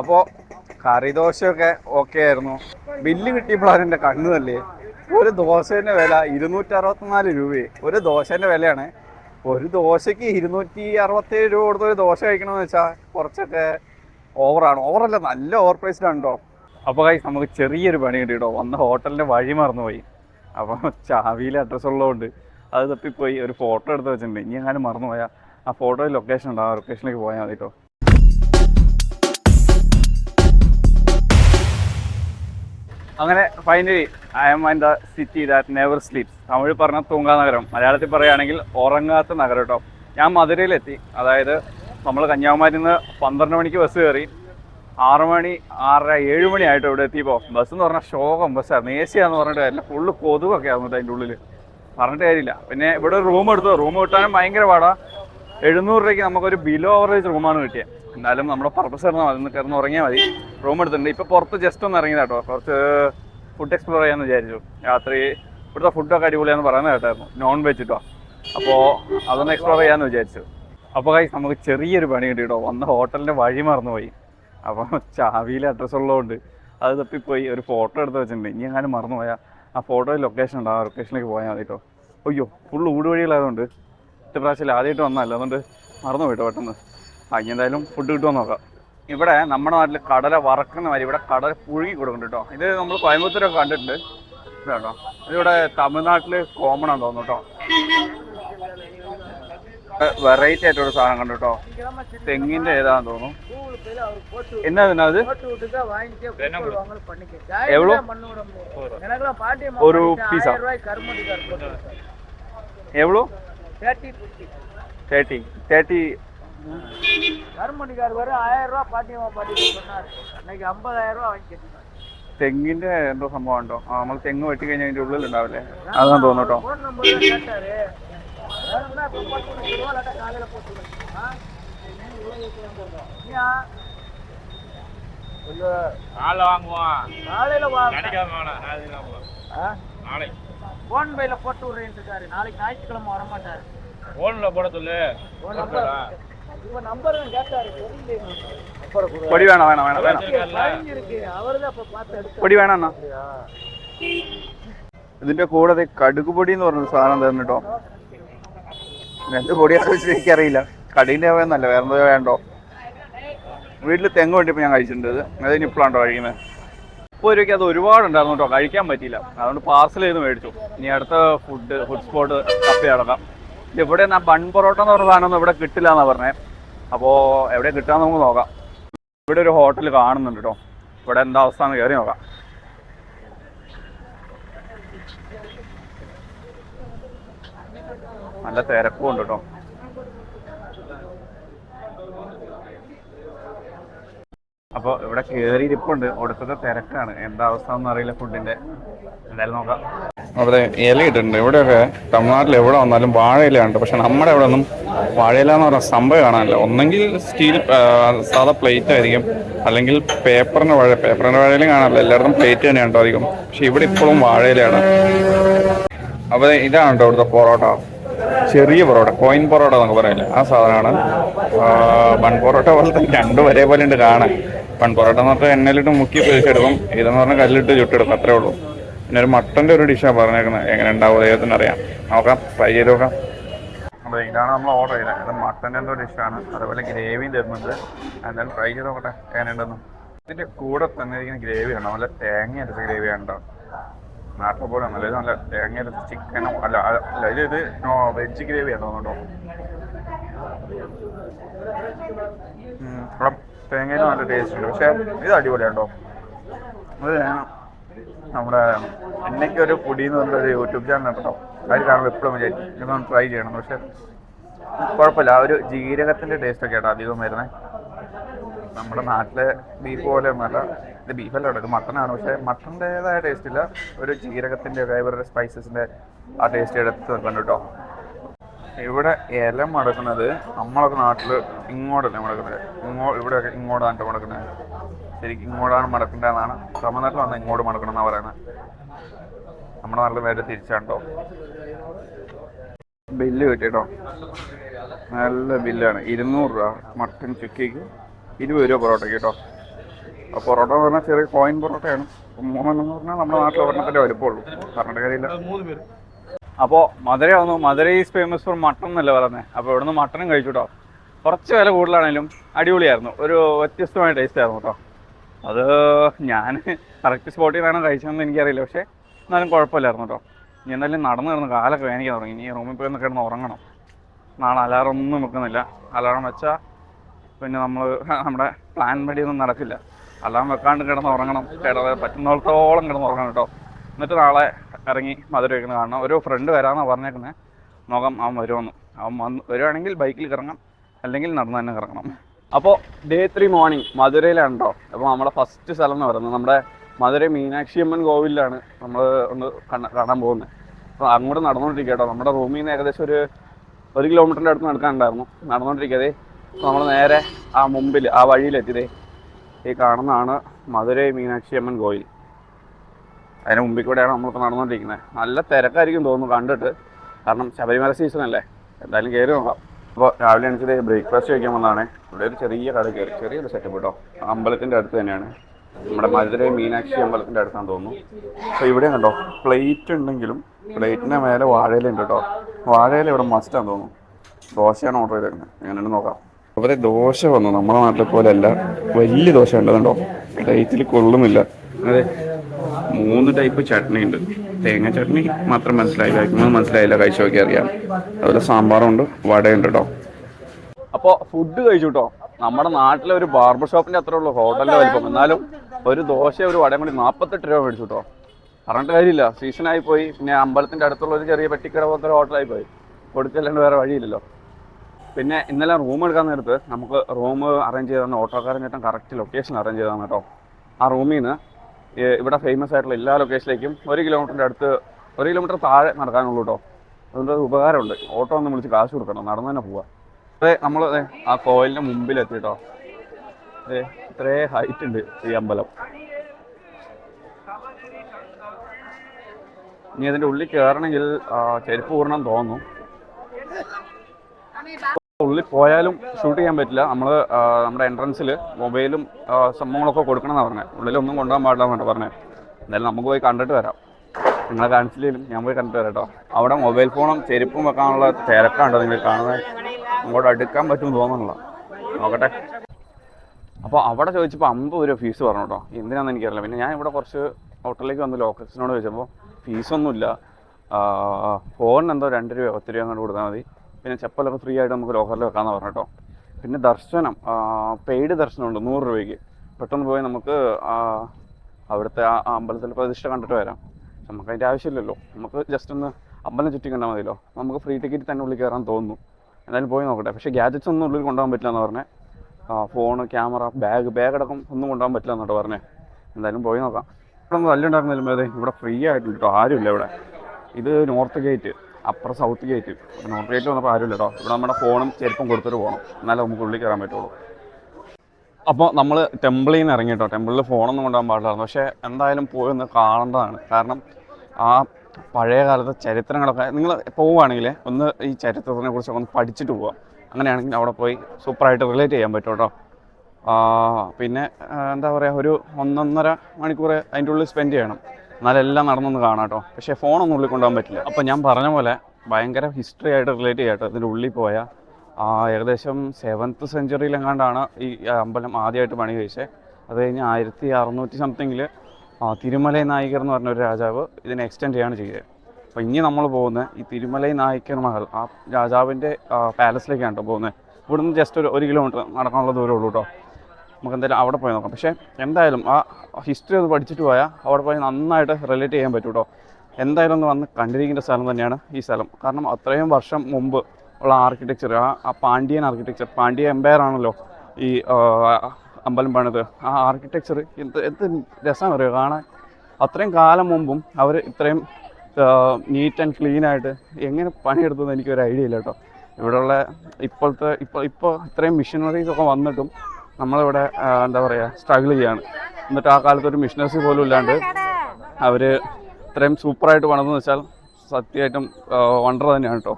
അപ്പോൾ കറിദോശയൊക്കെ ഓക്കെ ആയിരുന്നു. ബില്ല് കിട്ടിയപ്പോഴാണ് എന്റെ കണ്ണു തല്ലേ ഒരു ദോശന്റെ വില ഇരുന്നൂറ്റി അറുപത്തിനാല് രൂപയെ. ഒരു ദോശന്റെ വിലയാണ്. ഒരു ദോശയ്ക്ക് ഇരുന്നൂറ്റി അറുപത്തേഴ് രൂപ കൊടുത്ത് ഒരു ദോശ കഴിക്കണമെന്ന് വെച്ചാൽ കുറച്ചൊക്കെ ഓവറാണ് ഓവറല്ല നല്ല ഓവർ പ്രൈസ്ഡ് ആണ് കേട്ടോ അപ്പോൾ കൈ നമുക്ക് ചെറിയൊരു പണി കിട്ടി കേട്ടോ വന്ന ഹോട്ടലിന്റെ വഴി മറന്നുപോയി. അപ്പോൾ ചാവിയിലെ അഡ്രസ്സ് ഉള്ളതുകൊണ്ട് അത് തപ്പിപ്പോയി. ഒരു ഫോട്ടോ എടുത്ത് വെച്ചിട്ടുണ്ട്. ഇനി എങ്ങാനും മറന്നുപോയാൽ ആ ഫോട്ടോയിൽ ലൊക്കേഷൻ ഉണ്ട്? ആ ലൊക്കേഷനിലേക്ക് പോയാൽ മതി കേട്ടോ അങ്ങനെ finally I am and the city that never sleeps Tamil പറഞ്ഞ തൂങ്കാ നഗരം. മലയാളത്തിൽ പറയുകയാണെങ്കിൽ ഉറങ്ങാത്ത നഗരം കേട്ടോ ഞാൻ മധുരയിലെത്തി. അതായത് നമ്മൾ കന്യാകുമാരിയിൽ നിന്ന് പന്ത്രണ്ട് മണിക്ക് ബസ് കയറി. ആറ് മണി ആറര ഏഴ് മണി ആയിട്ട് ഇവിടെ എത്തിയപ്പോൾ ബസ് എന്ന് പറഞ്ഞാൽ ശോകം ബസ്സായിരുന്നു എ സി ആണെന്ന് പറഞ്ഞിട്ട് കാര്യമില്ല. ഫുള്ള് കൊതുകൊക്കെ ആയിരുന്നു അതിന്റെ ഉള്ളിൽ പറഞ്ഞിട്ട് കാര്യമില്ല. പിന്നെ ഇവിടെ റൂം എടുത്തു. റൂം കിട്ടാനും ഭയങ്കര പാടാണ് എഴുന്നൂറ് രൂപയ്ക്ക് നമുക്കൊരു ബിലോ ആവറേജ് റൂമാണ് കിട്ടിയത് എന്നാലും നമ്മുടെ പർപ്പസ് ഇരുന്നാൽ മതി കയറുന്ന ഉറങ്ങിയാൽ മതി. റൂം എടുത്തിട്ടുണ്ട്. ഇപ്പോൾ പുറത്ത് ജസ്റ്റ് ഒന്ന് ഇറങ്ങിയത് കേട്ടോ കുറച്ച് ഫുഡ് എക്സ്പ്ലോർ ചെയ്യാമെന്ന് വിചാരിച്ചു. രാത്രി ഇവിടുത്തെ ഫുഡൊക്കെ അടിപൊളിയാന്ന് പറയുന്നത് കേട്ടായിരുന്നു. നോൺ വെജ് കേട്ടോ അപ്പോൾ അതൊന്ന് എക്സ്പ്ലോർ ചെയ്യാന്ന് വിചാരിച്ചു. അപ്പോൾ കൈ നമുക്ക് ചെറിയൊരു പണി കിട്ടി കേട്ടോ വന്ന ഹോട്ടലിന്റെ വഴി മറന്നുപോയി. അപ്പോൾ ചാവിയിലെ അഡ്രസ്സ് ഉള്ളതുകൊണ്ട് അത് തപ്പിപ്പോയി. ഒരു ഫോട്ടോ എടുത്ത് വെച്ചിട്ടുണ്ട്. ഇനി എങ്ങാനും മറന്നുപോയാൽ ആ ഫോട്ടോയിൽ ലൊക്കേഷൻ ഉണ്ട്? ആ ലൊക്കേഷനിലേക്ക് പോയാൽ മതി കേട്ടോ. അയ്യോ ഫുള്ള് ഊടുവഴികളായതുകൊണ്ട് ഇത്ര പ്രാവശ്യം ആദ്യമായിട്ട് വന്നതല്ല? അതുകൊണ്ട് മറന്നു പോയിട്ടോ പെട്ടെന്ന്. ആ ഇനി എന്തായാലും ഫുഡ് കിട്ടുമോ നോക്കാം. ഇവിടെ നമ്മുടെ നാട്ടിൽ കടല വറക്കുന്ന മാതിരി ഇവിടെ കടല പുഴുകി കൊടുക്കുന്നുണ്ട് കേട്ടോ. ഇത് നമ്മൾ കോയമ്പത്തൂരൊക്കെ കണ്ടിട്ടുണ്ട്. കേട്ടോ ഇതിവിടെ തമിഴ്നാട്ടിൽ കോമൺ ആണെന്ന് തോന്നുന്നു കേട്ടോ. വെറൈറ്റി ആയിട്ടൊരു സാധനം കണ്ടു കേട്ടോ. തെങ്ങിന്റെ ഏതാന്ന് തോന്നുന്നു. എന്നാ അത്? എവ്വളോ? ഒരു പീസാ എവ്വളോ? തേർട്ടി തേർട്ടി கருமணிக்கார் வர ஆயிரம் ரூபாய் பாட்டியம்மா பாட்டி சொன்னார் இன்னைக்கு ஐம்பதாயிரம் ரூபாய் வாங்கிக்கிறேன் തെങ്ങിന്റെ എന്തോ സംഭവം ഉണ്ടോ ആ നമ്മൾ തെങ്ങ് വെട്ടി കഴിഞ്ഞാൽ അതിന്റെ ഉള്ളിൽ ഉണ്ടാവില്ലേ അതാന്ന് തോന്നുന്നു കേട്ടോ ஃபோன் நம்பர் தான் கேட்டாரு வேணும்னா இப்போ போட்டு விட்டுருவோம் இல்லாட்டா காலையில் போட்டு விட்டுருவோம். ஆ ஏன்? நாளை வாங்குவோம் காலையில வா சனிக்கிழமை வேணாம் நாளைக்கு வாங்குவோம் ஆ? நாளைக்கு ஃபோன் பையில போட்டு விடுறேன்னு இருக்காரு நாளைக்கு ஞாயிற்றுக்கிழமை வர மாட்டாரு ஃபோனில் போட சொல்லு உன் நம்பர் இவன் நம்பர் தான் கேட்டாரு தெரியல நம்பரை கொடு. പൊടി വേണം വേണം വേണം വേണം line இருக்கு அவரு தான் இப்போ பார்த்து எடுத்து പൊടി വേണം എന്നാ ഇതിന്റെ കൂടെ ദേ കടുക് പൊടി എന്ന് പറഞ്ഞൊരു സാധനം തരുന്നു കേട്ടോ എന്ത് പൊടിയാണെന്ന് വെച്ചാൽ എനിക്കറിയില്ല കടീൻ്റെ ആവുന്നല്ല വേറെ എന്തോ വേണ്ടോ വീട്ടിൽ തെങ്ങ് വേണ്ടിയപ്പോൾ ഞാൻ കഴിച്ചിട്ടുണ്ട് ഇത് അതിന് ഇപ്പോഴാണോ കഴിക്കുന്നത് ഇപ്പോൾ രൂപയ്ക്ക് അത് ഒരുപാടുണ്ടായിരുന്നു കേട്ടോ കഴിക്കാൻ പറ്റിയില്ല അതുകൊണ്ട് പാർസൽ ചെയ്ത് മേടിച്ചു ഇനി അടുത്ത ഫുഡ് ഫുഡ് സ്പോട്ട് കപ്പി അടക്കാം ഇത് ഇവിടെ ആ ബൺ പൊറോട്ട എന്ന് പറഞ്ഞ സാധനം ഒന്നും ഇവിടെ കിട്ടില്ല എന്നാണ് പറഞ്ഞത് അപ്പോൾ എവിടെ കിട്ടാന്ന് നമുക്ക് നോക്കാം. ഇവിടെ ഒരു ഹോട്ടൽ കാണുന്നുണ്ട് കേട്ടോ ഇവിടെ എന്താ അവസ്ഥ എന്ന് കയറി നോക്കാം. നല്ല തിരക്കും ഉണ്ട് കേട്ടോ അപ്പോൾ ഇവിടെ കേറിയിരിപ്പുണ്ട്. ഒടുക്കത്തെ തിരക്കാണ്. എന്താ അവസ്ഥ എന്ന് അറിയില്ല ഫുഡിന്റെ എന്തായാലും നോക്കാം. അവിടെ ഇല ഇട്ടിട്ടുണ്ട്. ഇവിടെയൊക്കെ തമിഴ്നാട്ടിൽ എവിടെ വന്നാലും വാഴയിലുണ്ട് പക്ഷെ നമ്മുടെ ഇവിടെ ഒന്നും വാഴയില എന്ന് പറഞ്ഞ സംഭവം കാണാനില്ല. ഒന്നെങ്കിൽ സ്റ്റീൽ സാധാ പ്ലേറ്റ് ആയിരിക്കും. അല്ലെങ്കിൽ പേപ്പറിന്റെ വാഴ പേപ്പറിന്റെ വാഴയിലും കാണാനില്ല എല്ലായിടത്തും പ്ലേറ്റ് തന്നെ ഉണ്ടായിരിക്കും പക്ഷെ ഇവിടെ ഇപ്പോഴും വാഴയിലാണ് അവിടെ ഇതാണ് കേട്ടോ ഇവിടുത്തെ പൊറോട്ട. ചെറിയ പൊറോട്ട കോയിൻ പൊറോട്ട എന്നൊക്കെ പറയില്ലേ? ആ സാധനമാണ്. ബൺ പൊറോട്ട പോലെ തന്നെ രണ്ടും ഒരേപോലെ ഉണ്ട് കാണാൻ. ബൺ പൊറോട്ട എന്ന് പറഞ്ഞാൽ എണ്ണയിലിട്ട് മുക്കി പൊരിച്ചെടുക്കും. ഇതെന്ന് പറഞ്ഞാൽ കല്ലിട്ട് ചുട്ടെടുക്കും. അത്രേ ഉള്ളൂ. പിന്നെ ഒരു മട്ടന്റെ ഒരു ഡിഷാണ് പറഞ്ഞേക്കുന്നത് എങ്ങനെ ഉണ്ടാവും ദൈവത്തിന് അറിയാം. നോക്കാം ട്രൈ ചെയ്ത് നോക്കാം. അപ്പോൾ ഇതാണ് നമ്മൾ ഓർഡർ ചെയ്തത്. അത് മട്ടന്റെ എന്തോ ഡിഷാണ് അതുപോലെ ഗ്രേവിയും തരുന്നുണ്ട്. എന്തായാലും ട്രൈ ചെയ്ത് നോക്കട്ടെ എങ്ങനെയുണ്ടെന്ന്. ഇതിന്റെ കൂടെ തന്നെ ഗ്രേവിയാണ് നല്ല തേങ്ങ അരച്ച ഗ്രേവി ഉണ്ടോ നാട്ടിൽ പോലെ നല്ല നല്ല തേങ്ങ അരച്ച ചിക്കനോ അല്ല അല്ല ഇത് ഇത് വെജ് ഗ്രേവി ആണോ തോന്നുന്നുണ്ടോ തേങ്ങയിൽ നല്ല ടേസ്റ്റ് ഉണ്ട്. പക്ഷേ ഇത് അടിപൊളിയാട്ടോ. അത് ഞാൻ നമ്മുടെ എന്നൊക്കെ ഒരു പൊടി എന്ന് പറഞ്ഞൊരു യൂട്യൂബ് ചാനൽ ഉണ്ടോ അതിൽ കാണുമ്പോൾ എപ്പോഴും വിചാരിക്കും ഇതൊന്ന് ട്രൈ ചെയ്യണം. പക്ഷെ കുഴപ്പമില്ല. ആ ഒരു ജീരകത്തിന്റെ ടേസ്റ്റ് ഒക്കെ ആട്ടോ അധികം വരുന്നത് നമ്മുടെ നാട്ടിലെ ബീഫ് പോലെ ഒന്നുമല്ല ഇത് ബീഫല്ല ഇത് മട്ടനാണ് പക്ഷെ മട്ടന്റെതായ ടേസ്റ്റ് ഇല്ല. ഒരു ജീരകത്തിന്റെ ഒക്കെ ഇവരുടെ സ്പൈസസിന്റെ ആ ടേസ്റ്റ് എടുത്ത് നിൽക്കുന്നുണ്ട് ഇവിടെ ഇല മടക്കുന്നത് നമ്മളൊക്കെ നാട്ടിൽ ഇങ്ങോട്ടല്ലേ മടക്കുന്നത്? ഇങ്ങോ ഇവിടെയൊക്കെ ഇങ്ങോട്ടാണ് മടക്കുന്നത്. ശരിക്കും ഇങ്ങോട്ടാണ് മടക്കേണ്ടതെന്നാണ് തമിഴ്നാട്ടിൽ വന്നാൽ ഇങ്ങോട്ട് മടക്കണം എന്നാണ് പറയുന്നത് നമ്മുടെ നാട്ടിൽ നേരെ തിരിച്ചാണ്ടോ? ബില്ല് കിട്ടിട്ടോ നല്ല ബില്ലാണ്. ഇരുന്നൂറ് രൂപ മട്ടൻ ചുക്കിക്ക് ഇരുപത് രൂപ പൊറോട്ട കേട്ടോ. അപ്പോൾ പൊറോട്ട പറഞ്ഞാൽ ചെറിയ കോയിൻ പൊറോട്ടയാണ്. മൂന്നെണ്ണം പറഞ്ഞാൽ നമ്മുടെ നാട്ടിൽ ഒരെണ്ണത്തിന്റെ വലുപ്പമുള്ളൂ. പേര് അപ്പോൾ മധുര വന്നു Madurai is famous for mutton എന്നല്ലേ പറയുന്നത് അപ്പോൾ ഇവിടുന്ന് മട്ടനും കഴിച്ചു കേട്ടോ. കുറച്ച് വില കൂടുതലാണെങ്കിലും അടിപൊളിയായിരുന്നു. ഒരു വ്യത്യസ്തമായ ടേസ്റ്റ് ആയിരുന്നു കേട്ടോ. അത് ഞാൻ കറക്റ്റ് സ്പോട്ടിൽ നിന്നാണ് കഴിച്ചതെന്ന് എനിക്കറിയില്ല. പക്ഷേ എന്നാലും കുഴപ്പമില്ലായിരുന്നു കേട്ടോ. ഇനി എന്തായാലും നടന്നു കിടന്ന് കാലൊക്കെ വേദനിക്കാൻ തുടങ്ങി. ഇനി റൂമിൽ പോയി ഒന്ന് കിടന്ന് ഉറങ്ങണം. നാളെ അലാറം ഒന്നും വെക്കുന്നില്ല. അലാറം വെച്ചാൽ പിന്നെ നമ്മൾ നമ്മുടെ പ്ലാൻ വഴിയൊന്നും നടക്കില്ല. അലാറം വെക്കാണ്ട് കിടന്ന് ഉറങ്ങണം. കിടന്ന് പറ്റുന്നിടത്തോളം കിടന്ന് ഉറങ്ങണം കേട്ടോ. എന്നിട്ട് നാളെ ഇറങ്ങി മധുര വയ്ക്കുന്നത് കാണണം. ഒരു ഫ്രണ്ട് വരാമെന്നാണ് പറഞ്ഞേക്കുന്നത് നോക്കാം അവൻ വരുമെന്ന് അവൻ വന്ന് വരുവാണെങ്കിൽ ബൈക്കിൽ കറങ്ങാം. അല്ലെങ്കിൽ നടന്നു തന്നെ കറങ്ങണം. അപ്പോൾ ഡേ ത്രീ മോർണിംഗ് മധുരയിലാണ് കേട്ടോ അപ്പോൾ നമ്മുടെ ഫസ്റ്റ് സ്ഥലം എന്ന് പറയുന്നത് നമ്മുടെ മധുര മീനാക്ഷി അമ്മൻ കോവിലാണ് നമ്മൾ ഒന്ന് കാണാൻ പോകുന്നത് അപ്പോൾ അങ്ങോട്ട് നടന്നുകൊണ്ടിരിക്കട്ടോ കേട്ടോ. നമ്മുടെ റൂമിൽ നിന്ന് ഏകദേശം ഒരു ഒരു കിലോമീറ്ററിന്റെ അടുത്ത് നടക്കാനുണ്ടായിരുന്നു. നടന്നുകൊണ്ടിരിക്കതേ നമ്മൾ നേരെ ആ മുമ്പിൽ ആ വഴിയിലെത്തിയതേ ഈ കാണുന്നതാണ് മധുരൈ മീനാക്ഷി അമ്മൻ കോയിൽ അതിന് മുമ്പിൽ കൂടെയാണ് നമ്മളിപ്പോൾ നടന്നുകൊണ്ടിരിക്കുന്നത് നല്ല തിരക്കായിരിക്കും തോന്നുന്നു കണ്ടിട്ട്. കാരണം ശബരിമല സീസൺ അല്ലേ. എന്തായാലും കയറി നോക്കാം. അപ്പോൾ രാവിലെ എണീച്ചത് ബ്രേക്ക്ഫാസ്റ്റ് കഴിക്കാൻ വന്നതാണ്. ഇവിടെ ഒരു ചെറിയ കട കയറി ചെറിയൊരു സെറ്റപ്പ് കേട്ടോ അമ്പലത്തിന്റെ അടുത്ത് തന്നെയാണ്. നമ്മുടെ മധുരൈ മീനാക്ഷി അമ്പലത്തിന്റെ അടുത്താന്ന് തോന്നുന്നു. അപ്പോൾ ഇവിടെ കണ്ടോ പ്ലേറ്റ് ഉണ്ടെങ്കിലും പ്ലേറ്റിന്റെ മേലെ വാഴയില ഉണ്ട് കേട്ടോ വാഴയില ഇവിടെ മസ്റ്റാന്ന് തോന്നുന്നു. ദോശയാണ് ഓർഡർ ചെയ്തേക്കുന്നത്. എങ്ങനെയാണ് നോക്കാം. ഇവിടെ ദോശ വന്നു. നമ്മുടെ നാട്ടിലെ പോലെ അല്ല വലിയ ദോശ ഉണ്ടോ പ്ലേറ്റിൽ കൊള്ളുന്നില്ല. അതെ മൂന്ന് ടൈപ്പ് ചട്നി ഉണ്ട് തേങ്ങ ചട്നി മാത്രം മനസ്സിലായി കഴിക്കുമ്പോൾ മനസ്സിലായില്ല കഴിച്ചു നോക്കി അറിയാം. അതുപോലെ സാമ്പാറുണ്ട് വടയുണ്ട് കേട്ടോ അപ്പോൾ ഫുഡ് കഴിച്ചു കേട്ടോ നമ്മുടെ നാട്ടിലെ ഒരു ബാർബർ ഷോപ്പിന്റെ അത്ര ഉള്ളൂ ഹോട്ടലിന്റെ വലിപ്പം. എന്നാലും ഒരു ദോശ ഒരു വടയും കൂടി നാൽപ്പത്തെട്ട് രൂപ മേടിച്ചു കേട്ടോ പറഞ്ഞിട്ട് കാര്യമില്ല സീസണായി പോയി. പിന്നെ അമ്പലത്തിന്റെ അടുത്തുള്ള ഒരു ചെറിയ പെട്ടിക്കട പോലത്തെ ഹോട്ടലായി പോയി. കൊടുക്കല്ലാണ്ട് വേറെ വഴിയില്ലല്ലോ. പിന്നെ ഇന്നലെ റൂം എടുക്കാൻ നേരത്ത് നമുക്ക് റൂം അറേഞ്ച് ചെയ്ത് തന്ന ഓട്ടോക്കാരൻ ചേട്ടൻ കറക്റ്റ് ലൊക്കേഷൻ അറേഞ്ച് ചെയ്ത് കേട്ടോ ആ റൂമിൽ നിന്ന് ഇവിടെ ഫേമസ് ആയിട്ടുള്ള എല്ലാ ലൊക്കേഷനിലേക്കും ഒരു കിലോമീറ്ററിന്റെ അടുത്ത് ഒരു കിലോമീറ്റർ താഴെ നടക്കാനുള്ളൂ കേട്ടോ അതുകൊണ്ട് ഉപകാരമുണ്ട്. ഓട്ടോ ഒന്ന് വിളിച്ച് കാശ് കൊടുക്കണം. നടന്നു തന്നെ പോവാം. അതെ നമ്മൾ ആ കോയിലിന്റെ മുമ്പിലെത്തി കേട്ടോ അതെ ഇത്രേ ഹൈറ്റ് ഉണ്ട് ഈ അമ്പലം. ഇനി അതിന്റെ ഉള്ളിൽ കയറണമെങ്കിൽ ചെരുപ്പ് പൂർണം തോന്നുന്നു ഉള്ളിൽ പോയാലും ഷൂട്ട് ചെയ്യാൻ പറ്റില്ല. നമ്മൾ നമ്മുടെ എൻട്രൻസിൽ മൊബൈലും സംഭവങ്ങളൊക്കെ കൊടുക്കണം എന്നാണ് പറഞ്ഞത് ഉള്ളിലൊന്നും കൊണ്ടുപോകാൻ പാടില്ല എന്നാണ് പറഞ്ഞത് എന്തായാലും നമുക്ക് പോയി കണ്ടിട്ട് വരാം. നിങ്ങളെ കാണിച്ചില്ലെങ്കിലും ഞാൻ പോയി കണ്ടിട്ട് വരാം കേട്ടോ. അവിടെ മൊബൈൽ ഫോണും ചെരുപ്പും വെക്കാനുള്ള തിരക്കാണ്ടോ നിങ്ങൾ കാണുന്നത്. അങ്ങോട്ട് അടുക്കാൻ പറ്റും തോന്നുന്നുള്ള നോക്കട്ടെ. അപ്പോൾ അവിടെ ചോദിച്ചപ്പോൾ അമ്പത് രൂപ ഫീസ് പറഞ്ഞു കേട്ടോ. എന്തിനാണെന്ന് എനിക്കറിയില്ല. പിന്നെ ഞാൻ ഇവിടെ കുറച്ച് ഹോട്ടലിലേക്ക് വന്ന് ലോക്കൽസിനോട് ചോദിച്ചപ്പോൾ ഫീസൊന്നുമില്ല ഫോണിന് എന്തോ രണ്ട് രൂപ പത്ത് രൂപ അങ്ങോട്ട് കൊടുത്താൽ മതി. പിന്നെ ചെപ്പലൊക്കെ ഫ്രീ ആയിട്ട് നമുക്ക് ലോക്കറിൽ വെക്കാമെന്ന് പറഞ്ഞു കേട്ടോ. പിന്നെ ദർശനം പെയ്ഡ് ദർശനമുണ്ട് നൂറ് രൂപയ്ക്ക്. പെട്ടെന്ന് പോയി നമുക്ക് അവിടുത്തെ ആ അമ്പലത്തിൽ പ്രതിഷ്ഠ കണ്ടിട്ട് വരാം. നമുക്ക് അതിന്റെ ആവശ്യമില്ലല്ലോ. നമുക്ക് ജസ്റ്റ് ഒന്ന് അമ്പലം ചുറ്റി കണ്ടാൽ മതിയല്ലോ. നമുക്ക് ഫ്രീ ടിക്കറ്റ് തന്നെ ഉള്ളിൽ കയറാൻ തോന്നുന്നു. എന്തായാലും പോയി നോക്കട്ടെ. പക്ഷേ ഗാജറ്റ്സ് ഒന്നും ഉള്ളിൽ കൊണ്ടുപോകാൻ പറ്റില്ല എന്ന് പറഞ്ഞേ ഫോൺ ക്യാമറ ബാഗ് ബാഗ് അടക്കം ഒന്നും കൊണ്ടുപോകാൻ പറ്റില്ല എന്നിട്ട് പറഞ്ഞേ. എന്തായാലും പോയി നോക്കാം. ഇവിടെ ഒന്ന് തല്ലുണ്ടാക്കുന്നില്ല ഇവിടെ ഫ്രീ ആയിട്ടില്ല കേട്ടോ. ആരുമില്ല ഇവിടെ. ഇത് നോർത്ത് ഗേറ്റ് അപ്പുറം സൗത്ത് ഗേറ്റ് നോർത്ത് ഗേറ്റ് വന്നപ്പോൾ ആരുമില്ല കേട്ടോ ഇവിടെ നമ്മുടെ ഫോണും ചെരുപ്പും കൊടുത്തിട്ട് പോകണം എന്നാലേ നമുക്ക് ഉള്ളിൽ കയറാൻ പറ്റുള്ളൂ. അപ്പോൾ നമ്മൾ ടെമ്പിളിൽ നിന്ന് ഇറങ്ങി കേട്ടോ ടെമ്പിളിൽ ഫോണൊന്നും കൊണ്ടുപോകാൻ പാടില്ലായിരുന്നു. പക്ഷേ എന്തായാലും പോയി ഒന്ന് കാണേണ്ടതാണ്. കാരണം ആ പഴയ കാലത്തെ ചരിത്രങ്ങളൊക്കെ നിങ്ങൾ പോവുകയാണെങ്കിൽ ഒന്ന് ഈ ചരിത്രത്തിനെ കുറിച്ചൊക്കെ ഒന്ന് പഠിച്ചിട്ട് പോവുക. അങ്ങനെയാണെങ്കിൽ അവിടെ പോയി സൂപ്പറായിട്ട് റിലേറ്റ് ചെയ്യാൻ പറ്റും കേട്ടോ പിന്നെ എന്താ പറയുക ഒരു ഒന്നൊന്നര മണിക്കൂർ അതിന്റെ ഉള്ളിൽ സ്പെൻഡ് ചെയ്യണം. എന്നാലെല്ലാം നടന്നൊന്ന് കാണാം കേട്ടോ പക്ഷേ ഫോണൊന്നും ഉള്ളിൽ കൊണ്ടുപോകാൻ പറ്റില്ല. അപ്പോൾ ഞാൻ പറഞ്ഞ പോലെ ഭയങ്കര ഹിസ്റ്ററി ആയിട്ട് റിലേറ്റ് ചെയ്യാം കേട്ടോ. ഇതിന്റെ ഉള്ളിൽ പോയ ആ, ഏകദേശം സെവൻത്ത് സെഞ്ചുറിയിലെങ്ങാണ്ടാണ് ഈ അമ്പലം ആദ്യമായിട്ട് പണി കഴിച്ചത് അത് കഴിഞ്ഞ് ആയിരത്തി അറുന്നൂറ്റി സംതിങ്ങിൽ തിരുമലൈ നായികർ എന്ന് പറഞ്ഞ ഒരു രാജാവ് ഇതിനെ എക്സ്റ്റെൻഡ് ചെയ്യാണ് ചെയ്തത് അപ്പോൾ ഇനി നമ്മൾ പോകുന്നത് ഈ തിരുമലൈ നായിക്കർ മഹൽ ആ രാജാവിന്റെ പാലസിലേക്കാണ് കേട്ടോ പോകുന്നത് ഇവിടുന്ന് ജസ്റ്റ് ഒരു ഒരു കിലോമീറ്റർ നടക്കാനുള്ള ദൂരമുള്ളൂ കേട്ടോ. നമുക്ക് എന്തായാലും അവിടെ പോയി നോക്കാം. പക്ഷേ എന്തായാലും ആ ഹിസ്റ്ററി ഒന്ന് പഠിച്ചിട്ട് പോയാൽ അവിടെ പോയി നന്നായിട്ട് റിലേറ്റ് ചെയ്യാൻ പറ്റും കേട്ടോ എന്തായാലും ഒന്ന് വന്ന് കണ്ടിരിക്കേണ്ട സ്ഥലം തന്നെയാണ് ഈ സ്ഥലം. കാരണം അത്രയും വർഷം മുമ്പ് ഉള്ള ആർക്കിടെക്ചർ ആ ആ പാണ്ഡ്യൻ ആർക്കിടെക്ചർ പാണ്ഡ്യ എംപയർ ആണല്ലോ ഈ അമ്പലം പണിത്. ആ ആർക്കിടെക്ചർ എന്ത് എന്ത് രസമാണ് അറിയുക കാണാൻ അത്രയും കാലം മുമ്പും അവർ ഇത്രയും നീറ്റ് ആൻഡ് ക്ലീൻ ആയിട്ട് എങ്ങനെ പണിയെടുത്തതെന്ന് എനിക്കൊരു ഐഡിയ ഇല്ല കേട്ടോ ഇവിടെയുള്ള ഇപ്പോഴത്തെ ഇപ്പോൾ ഇപ്പോൾ ഇത്രയും മിഷനറീസ് ഒക്കെ വന്നിട്ടും നമ്മളിവിടെ എന്താ പറയുക സ്ട്രഗിൾ ചെയ്യാണ്. എന്നിട്ട് ആ കാലത്ത് ഒരു മിഷനറീസ് പോലും ഇല്ലാണ്ട് അവർ ഇത്രയും സൂപ്പറായിട്ട് പണിതെന്ന് വെച്ചാൽ സത്യമായിട്ടും വണ്ടർ തന്നെയാണ് കേട്ടോ